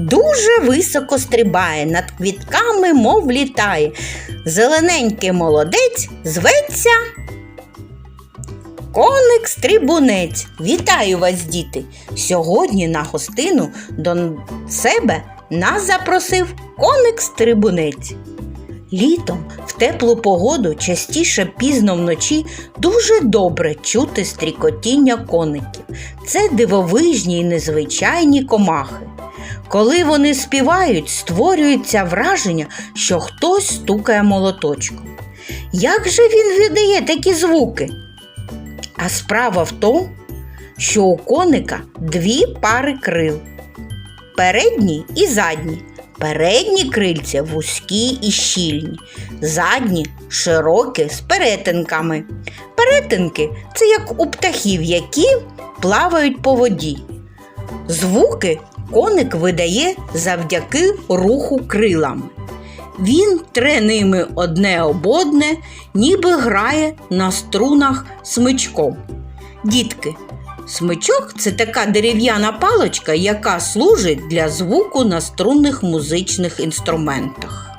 дуже високо стрибає, над квітками, мов літає. Зелененький молодець зветься. Коник стрибунець. Вітаю вас, діти! Сьогодні на гостину до себе нас запросив коник стрибунець. Літом в теплу погоду частіше пізно вночі дуже добре чути стрікотіння коників. Це дивовижні й незвичайні комахи. Коли вони співають, створюється враження, що хтось стукає молоточком. Як же він видає такі звуки? А справа в тому, що у коника дві пари крил передні і задні. Передні крильця вузькі і щільні, задні широкі з перетинками. Перетинки це як у птахів, які плавають по воді. Звуки коник видає завдяки руху крилами. Він тре ними одне об одне, ніби грає на струнах смичком. Дітки, смичок це така дерев'яна паличка, яка служить для звуку на струнних музичних інструментах.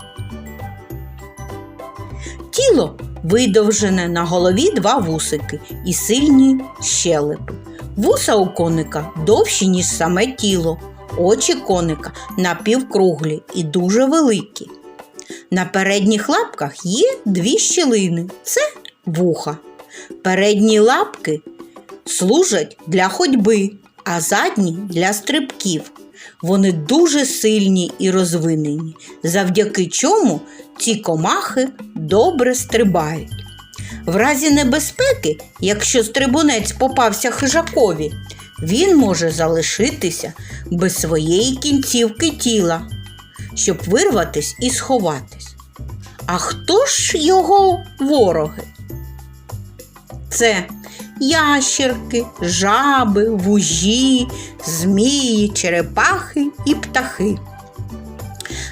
Тіло видовжене на голові два вусики і сильні щелепи. Вуса у коника довші, ніж саме тіло. Очі коника напівкруглі і дуже великі. На передніх лапках є дві щілини це вуха. Передні лапки служать для ходьби, а задні для стрибків. Вони дуже сильні і розвинені, завдяки чому ці комахи добре стрибають. В разі небезпеки, якщо стрибунець попався хижакові, він може залишитися без своєї кінцівки тіла, щоб вирватись і сховатись. А хто ж його вороги? Це ящерки, жаби, вужі, змії, черепахи і птахи.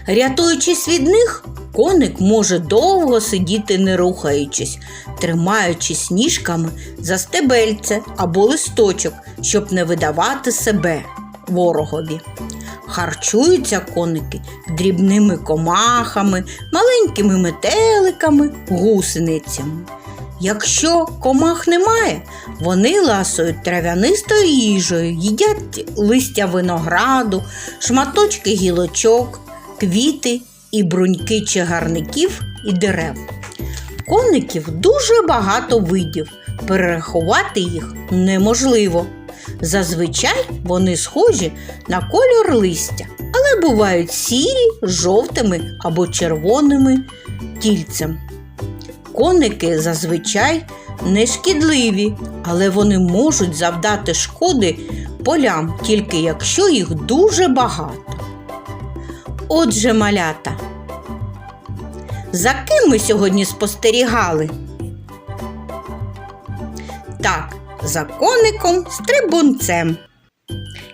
Рятуючись від них, коник може довго сидіти не рухаючись, тримаючись ніжками за стебельце або листочок, щоб не видавати себе ворогові. Харчуються коники дрібними комахами, маленькими метеликами, гусеницями. Якщо комах немає, вони ласують трав'янистою їжею, їдять листя винограду, шматочки гілочок, квіти і бруньки чагарників і дерев. Коників дуже багато видів, перерахувати їх неможливо. Зазвичай вони схожі на кольор листя, але бувають сірі, жовтими або червоними тільцем. Коники зазвичай не шкідливі, але вони можуть завдати шкоди полям, тільки якщо їх дуже багато. Отже, малята, за ким ми сьогодні спостерігали? Так, за коником стрибунцем.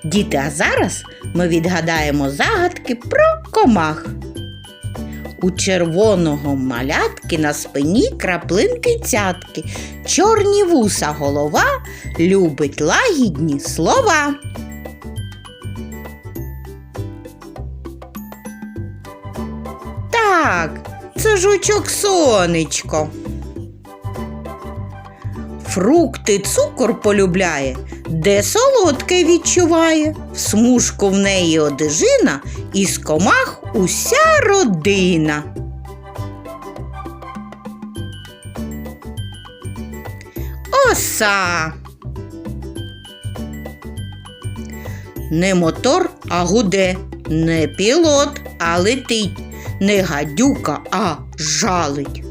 Діти, а зараз ми відгадаємо загадки про комах. У червоного малятки на спині краплинки цятки, чорні вуса голова любить лагідні слова. Так, це жучок сонечко. Фрукти цукор полюбляє, де солодке відчуває, в смужку в неї одежина, із комах уся родина. Оса. Не мотор, а гуде, не пілот, а летить, не гадюка, а жалить.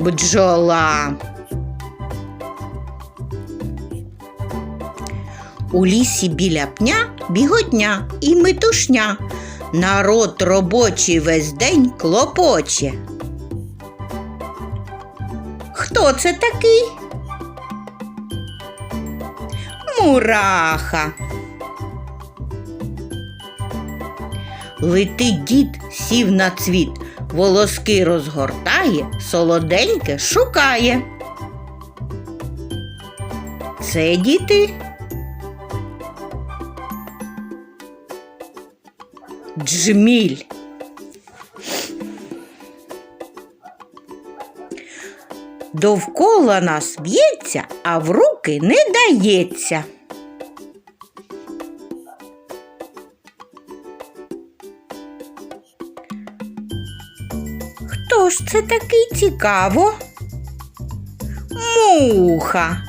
Бджола. У лісі біля пня біготня і метушня. Народ робочий весь день клопоче. Хто це такий? Мураха. Летить дід, сів на цвіт, волоски розгортає, солоденьке шукає. це діти? Джміль. Довкола нас б'ється, а в руки не дається. Ж це такий цікаво? Муха.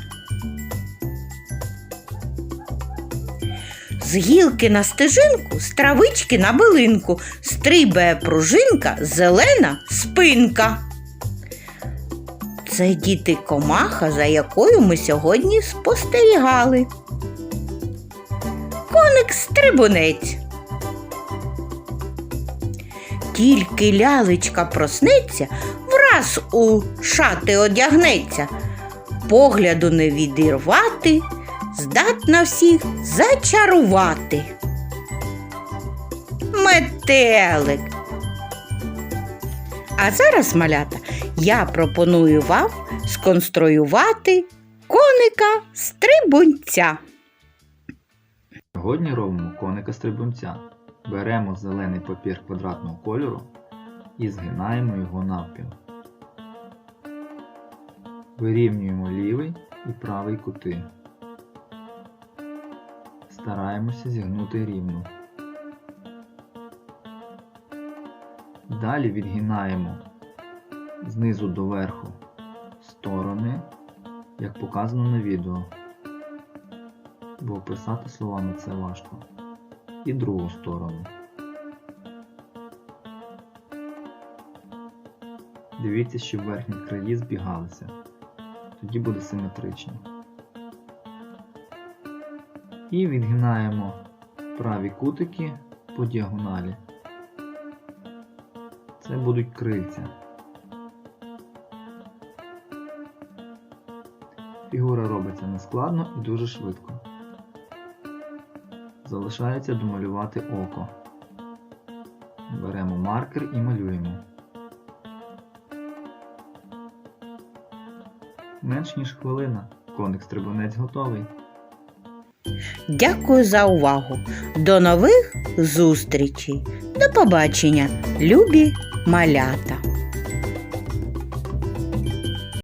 З гілки на стежинку, з травички на билинку, стрибає пружинка, зелена спинка. Це діти комаха, за якою ми сьогодні спостерігали. Коник стрибунець. Тільки лялечка проснеться, враз у шати одягнеться, погляду не відірвати, здатна всіх зачарувати. Метелик. А зараз, малята, я пропоную вам сконструювати коника стрибунця. Сьогодні робимо коника стрибунця. Беремо зелений папір квадратного кольору і згинаємо його навпіл. Вирівнюємо лівий і правий кути. Стараємося зігнути рівно. Далі відгинаємо знизу до верху сторони, як показано на відео бо описати словами це важко. І другу сторону. Дивіться, щоб верхні краї збігалися. Тоді буде симетрично. І відгинаємо праві кутики по діагоналі. Це будуть крильця. Фігура робиться нескладно і дуже швидко. Залишається домалювати око. Беремо маркер і малюємо. Менш ніж хвилина. Коник стрибунець готовий. Дякую за увагу. До нових зустрічей. До побачення, любі малята.